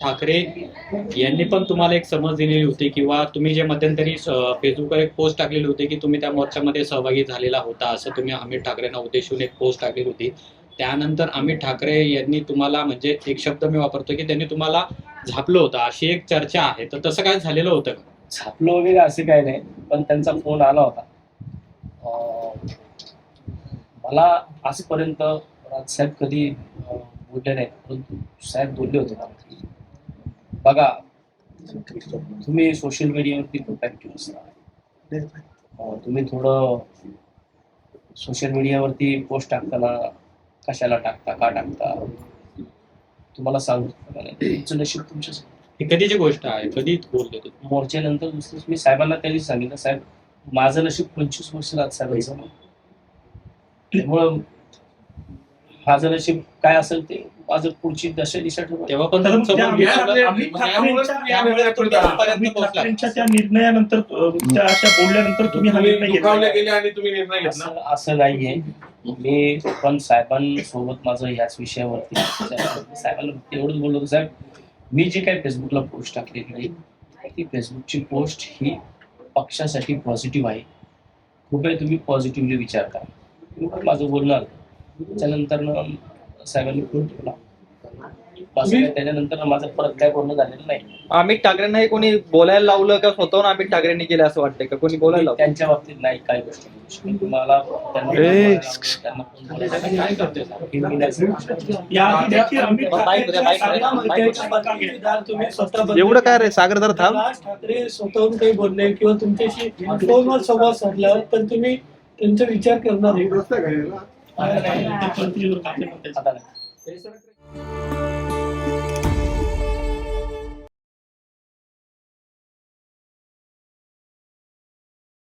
ठाकरे यांनी पण तुम्हाला एक समज दिलेली होती किंवा तुम्ही जे मध्यंतरी फेसबुकवर एक पोस्ट टाकलेली होती की तुम्ही त्या मोर्चामध्ये सहभागी झालेला होता असं तुम्ही अमित ठाकरेंना उद्देशून एक पोस्ट टाकलेली होती. त्यानंतर अमित ठाकरे यांनी तुम्हाला म्हणजे एक शब्द मी वापरतो की त्यांनी तुम्हाला झापलं होतं अशी एक चर्चा आहे. तर तसं काय झालेलं होतं का? छापलं वगैरे असं काय नाही पण त्यांचा फोन आला होता. मला आजपर्यंत राजसाहेब कधी बोलले नाही परंतु साहेब बोलले होते. मला बघा तुम्ही सोशल मीडियावरती खूप ऍक्टिव्ह असता तुम्ही थोडं सोशल मीडियावरती पोस्ट टाकताना कशाला टाकता का टाकता तुम्हाला सांगतो तुमचं नशीब तुमच्या ही कधीची गोष्ट आहे? कधी बोलले तुम्ही? मोर्चानंतर दुसरं मी साहेबांना त्यांनी सांगितलं साहेब माझं नशीब पंचवीस वर्ष राजसाहेबांचं त्यामुळं नशीब काय असेल ते माझं पुढची दशा दिशा ठरवा तेव्हा पण तर त्या- इथपर्यंत पोहोचला. ठाकरेंच्या त्या निर्णयानंतर अ, त्या अशा बोलल्यानंतर तुम्ही हा निर्णय दुखावले घेतला गेले आणि तुम्ही निर्णय घेतला. असं असं नाहीये. मी पण साहेबांसोबत माझं ह्याच विषयावरती साहेबांना फक्त एवढंच बोललो होतो साहेब मी जी काही फेसबुकला पोस्ट टाकलेली आहे ती फेसबुकची पोस्ट ही पक्षासाठी पॉझिटिव्ह आहे. कृपया तुम्ही पॉझिटिव्हली विचार करा एवढं माझं बोलणं आलं त्याच्यानंतर न साहेबांनी फोन ठेवला त्याच्यानंतर माझं परत काय बोलणं झालेलं नाही. अमित ठाकरेंना हे कोणी बोलायला लावलं का? स्वतःहून अमित ठाकरेंनी केलं असं वाटतंय का? कोणी बोलायला लावलं? त्यांच्या बाबतीत नाही काय गोष्ट. मी एवढं काय रे? सागर जरा थांब. राज ठाकरे स्वतःहून काही बोलले किंवा तुमच्याशी फोनवर संवाद साधला पण तुम्ही त्यांचा विचार करणार आहे. नाही,